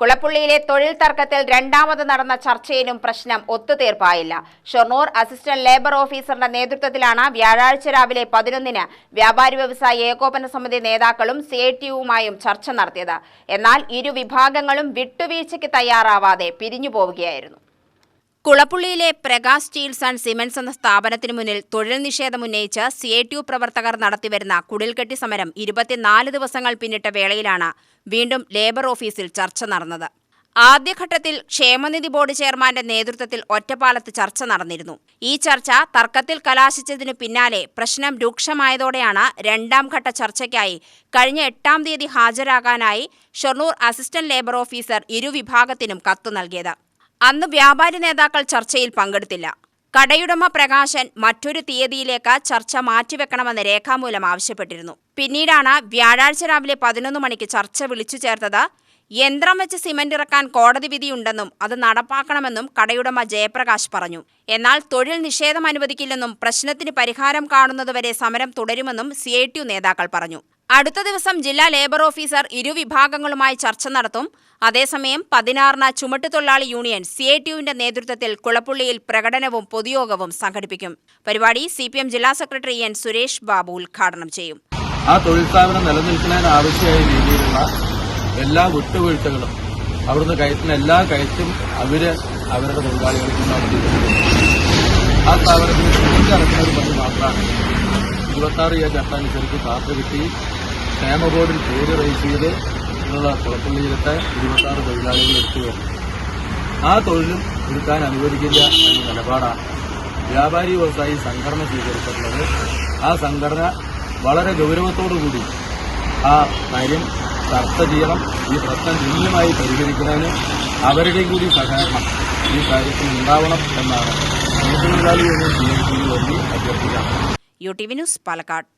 കുളപ്പുള്ളിയിലെ തൊഴിൽ തർക്കത്തിൽ രണ്ടാമത് നടന്ന ചർച്ചയിലും പ്രശ്നം ഒത്തുതീർപ്പായില്ല. ഷൊർണൂർ അസിസ്റ്റന്റ് ലേബർ ഓഫീസറുടെ നേതൃത്വത്തിലാണ് വ്യാഴാഴ്ച രാവിലെ പതിനൊന്നിന് വ്യാപാരി വ്യവസായ ഏകോപന സമിതി നേതാക്കളും സി ചർച്ച നടത്തിയത്. എന്നാൽ ഇരു വിഭാഗങ്ങളും വിട്ടുവീഴ്ചയ്ക്ക് തയ്യാറാവാതെ പിരിഞ്ഞു പോവുകയായിരുന്നു കുളപ്പുള്ളിയിലെ പ്രകാശ് സ്റ്റീൽസ് ആൻഡ് സിമെന്റ്സ് എന്ന സ്ഥാപനത്തിന് മുന്നിൽ തൊഴിൽ നിഷേധം ഉന്നയിച്ച് സി ഐ ടി യു പ്രവർത്തകർ നടത്തിവരുന്ന കുടിൽകെട്ടി സമരം ഇരുപത്തിനാല് ദിവസങ്ങൾ പിന്നിട്ട വേളയിലാണ് വീണ്ടും ലേബർ ഓഫീസിൽ ചർച്ച നടന്നത്. ആദ്യഘട്ടത്തിൽ ക്ഷേമനിധി ബോർഡ് ചെയർമാന്റെ നേതൃത്വത്തിൽ ഒറ്റപ്പാലത്ത് ചർച്ച നടന്നിരുന്നു. ഈ ചർച്ച തർക്കത്തിൽ കലാശിച്ചതിനു പിന്നാലെ പ്രശ്നം രൂക്ഷമായതോടെയാണ് രണ്ടാം ഘട്ട ചർച്ചയ്ക്കായി കഴിഞ്ഞ എട്ടാം തീയതി ഹാജരാകാനായി ഷൊർണൂർ അസിസ്റ്റന്റ് ലേബർ ഓഫീസർ ഇരുവിഭാഗത്തിനും കത്തു നൽകിയത്. അന്ന് വ്യാപാരി നേതാക്കൾ ചർച്ചയിൽ പങ്കെടുത്തില്ല. കടയുടമ പ്രകാശൻ മറ്റൊരു തീയതിയിലേക്ക് ചർച്ച മാറ്റിവെക്കണമെന്ന് രേഖാമൂലം ആവശ്യപ്പെട്ടിരുന്നു. പിന്നീടാണ് വ്യാഴാഴ്ച രാവിലെ പതിനൊന്ന് മണിക്ക് ചർച്ച വിളിച്ചു ചേർത്തത് യന്ത്രം വെച്ച് സിമന്റ് ഇറക്കാൻ കോടതി വിധിയുണ്ടെന്നും അത് നടപ്പാക്കണമെന്നും കടയുടമ ജയപ്രകാശ് പറഞ്ഞു. എന്നാൽ തൊഴിൽ നിഷേധം അനുവദിക്കില്ലെന്നും പ്രശ്നത്തിന് പരിഹാരം കാണുന്നതുവരെ സമരം തുടരുമെന്നും സി നേതാക്കൾ പറഞ്ഞു. അടുത്ത ദിവസം ജില്ലാ ലേബർ ഓഫീസർ ഇരുവിഭാഗങ്ങളുമായി ചർച്ച നടത്തും. അതേസമയം പതിനാറിന് ചുമട്ടുതൊഴിലാളി യൂണിയൻ സി ഐ ടിയുവിന്റെ നേതൃത്വത്തിൽ കുളപ്പുള്ളിയിൽ പ്രകടനവും പൊതുയോഗവും സംഘടിപ്പിക്കും. പരിപാടി സി പി എം ജില്ലാ സെക്രട്ടറി എൻ സുരേഷ് ബാബു ഉദ്ഘാടനം ചെയ്യും. ആ തൊഴിൽ സ്ഥാപനം നിലനിൽക്കുന്നതിന് ആവശ്യമായ രീതിയിലുള്ള എല്ലാ വിട്ടുവീഴ്ചകളും അവിടുന്ന് കയറ്റുന്ന എല്ലാ കയറ്റും അവർ അവരുടെ തൊഴിലാളികൾക്ക് ആ സ്ഥാപനത്തിന് തിരിച്ചടക്കുന്ന ഒരു മാത്രമാണ് ഇരുപത്താറ് എ ചട്ടം അനുസരിച്ച് കാത്തു കിട്ടി ക്ഷേമ ബോർഡിൽ പേര് റേസ് ചെയ്ത് ഉള്ള കുളപ്പള്ളിയിലത്തെ ഇരുപത്താറ് തൊഴിലാളികൾ എടുത്തു വരുന്നു ആ തൊഴിലും എടുക്കാൻ അനുവദിക്കില്ല എന്ന നിലപാടാണ് വ്യാപാരി വ്യവസായി സംഘടന സ്വീകരിച്ചിട്ടുള്ളത്. ആ സംഘടന വളരെ ഗൗരവത്തോടുകൂടി ആ കാര്യം ചർച്ച ചെയ്യണം. ഈ പ്രശ്നം ഗണ്യമായി പരിഹരിക്കുന്നതിന് അവരുടെയും കൂടി സഹകരണം ഈ കാര്യത്തിൽ ഉണ്ടാവണം എന്നാണ്. തൊഴിലാളി union C അഭ്യർത്ഥിക്കാം. U T V news Palakkad.